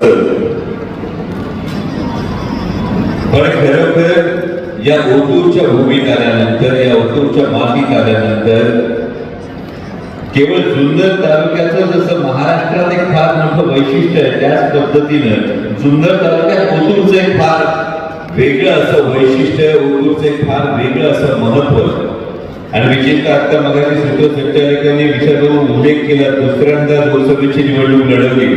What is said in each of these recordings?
पण खरोखर या ओतूरच्या भूमीत आल्यानंतर या ओतूरच्या मातीत आल्यानंतर केवळ जुन्नर तालुक्याचं जसं महाराष्ट्रात एक फार मोठं वैशिष्ट्य आहे त्याच पद्धतीनं जुन्नर तालुक्यात ओतूरचं एक फार वेगळं असं वैशिष्ट्य आहे ओतूरचं एक फार वेगळं असं महत्त्व आणि विशेषतः आता मगाशी सूत्र संचालकांनी करून उल्लेख केला दुसऱ्यांदा लोकसभेची निवडणूक लढवली.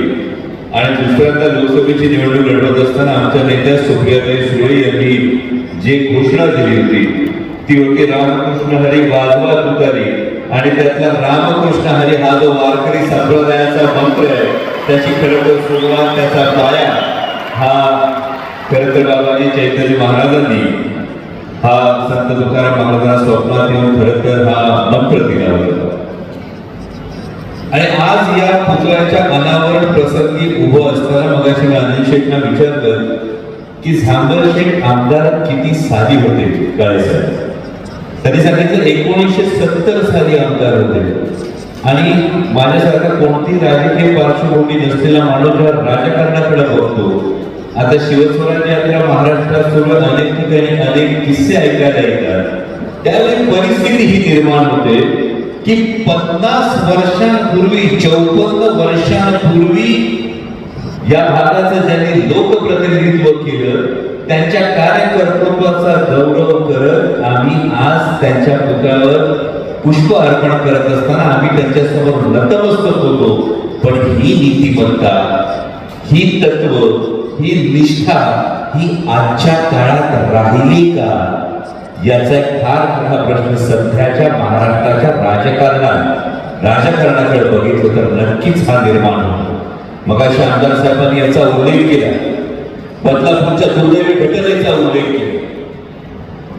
आणि दुसऱ्यांदा लोकसभेची निवडणूक लढवत असताना आमच्या नेत्या सुप्रियाताई सुळे यांनी जी घोषणा दिली होती ती होती रामकृष्ण हरी वाजवा तुतारी. आणि त्यातला रामकृष्ण हरी हा जो वारकरी संप्रदायाचा मंत्र आहे त्याची खरं तर सुरुवात त्याचा पाया हा खरं तर बाबाजी चैतन्य महाराजांनी हा संत तुकाराम महाराजांना स्वप्नात येऊन खरं तर हा मंत्र दिला होता. आणि आज या पुतळ्याच्या अनावरण प्रसंगी असताना मगाशी मी अनिल विचारलं की झांबर शेख आमदार किती साली होते? काळे साहेब त्यांनी सांगितलं एकोणीसशे सत्तर साली आमदार होते. आणि माझ्यासारखा कोणती राजकीय पार्श्वभूमी नसलेला माणूस जेव्हा राजकारणाकडे बघतो. आता शिवस्वराज्य यात्रा महाराष्ट्रात सोडून अनेक ठिकाणी अनेक किस्से ऐकायला येतात. त्यावेळी परिस्थिती ही निर्माण होते की पन्नास वर्षांपूर्वी चौपन्न वर्षांपूर्वी या भागाचं ज्यांनी लोकप्रतिनिधित्व केलं त्यांच्या कार्यकर्तृत्वाचा गौरव करत आम्ही आज त्यांच्या पुतळ्यावर पुष्प अर्पण करत असताना आम्ही त्यांच्यासमोर नतमस्तक होतो. पण ही नीतिमत्ता ही तत्व ही निष्ठा ही आजच्या काळात राहिली का? याचा एक फार मोठा प्रश्न सध्याच्या महाराष्ट्राच्या राजकारणात राजकारणाकडे बघितलं तर नक्कीच हा निर्माण होतो. मग अशा आमदार साहेबांनी याचा उल्लेख केला. बदलापूरच्या दुर्दैवी घटनेचा उल्लेख केला.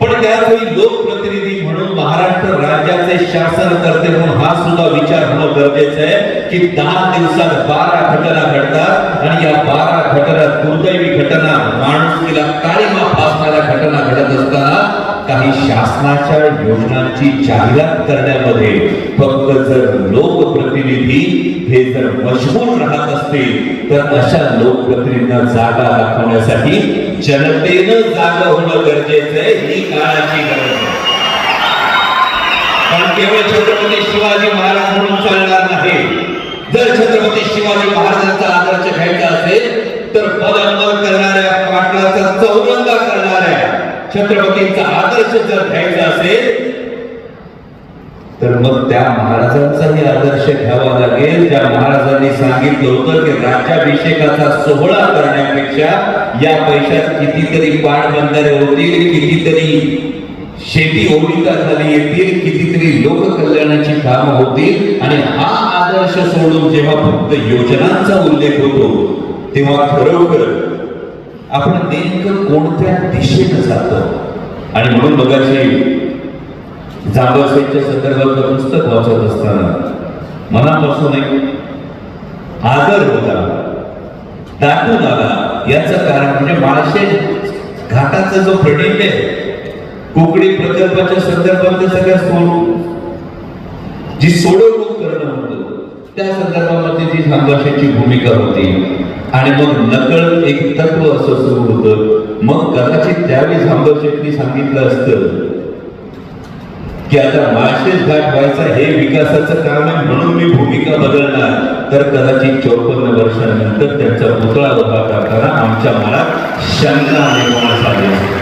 पण त्यावेळी लोकप्रतिनिधी म्हणून महाराष्ट्र राज्याचे शासन करते म्हणून हा सुद्धा विचार होणं गरजेचं आहे की दहा दिवसात बारा घटना घडतात आणि या बारा घटनात दुर्दैवी घटना माणुसकीला काळीमा फासणाऱ्या घटना घडत असताना काही शासनाच्या योजनांची जाहिरात करण्यामध्ये फक्त जर लोकप्रतिनिधी हे जर मशहूर राहत असतील तर अशा लोकप्रतिनिधींना जागा दाखवण्यासाठी जनतेनं जागा होणं गरजेचं आहे ही काळाची गरज आहे. कारण केवळ छत्रपती शिवाजी महाराज म्हणून चालणार नाही. जर छत्रपती शिवाजी महाराजांचा आदर्श घ्यायचा असेल तर पदांवर करणाऱ्या पाटलाचा चौरंगा छत्रपतींचा आदर्श जर घ्यायचा असेल तर मग त्या महाराजांचाही आदर्श घ्यावा लागेल. ज्या महाराजांनी सांगितलं होतं की राज्याभिषेकाचा सोहळा करण्यापेक्षा या पैशात कितीतरी पाटबंधारे होतील कितीतरी शेती ओळीता झाली येतील कितीतरी लोककल्याणाची कामं होतील. आणि हा आदर्श सोडून जेव्हा फक्त योजनांचा उल्लेख होतो तेव्हा खरोखर आपण नेमकं कोणत्या दिशेनं जातो? आणि म्हणून बघाशी जांभळसेच्या संदर्भातलं पुस्तक वाचत असताना मनापासून एक आदर होता. दाटून आला याचं कारण म्हणजे माळशे घाटाचा जो प्रणित आहे कोकणी प्रकल्पाच्या संदर्भात सगळ्या सोड जी सोडवणूक करणं होतं त्या संदर्भामध्ये जी संघर्षाची भूमिका होती. आणि मग नकळ एक तत्व असं सुरू होतं. मग कदाचित त्यावेळी संघर्षांनी सांगितलं असतं की आता माळशेज घाट व्हायचा हे विकासाचं कारण आहे म्हणून मी भूमिका बदलणार. तर कदाचित चौपन्न वर्षानंतर त्यांचा पुतळा उभा करताना आमच्या मनात शंका निर्माण झाली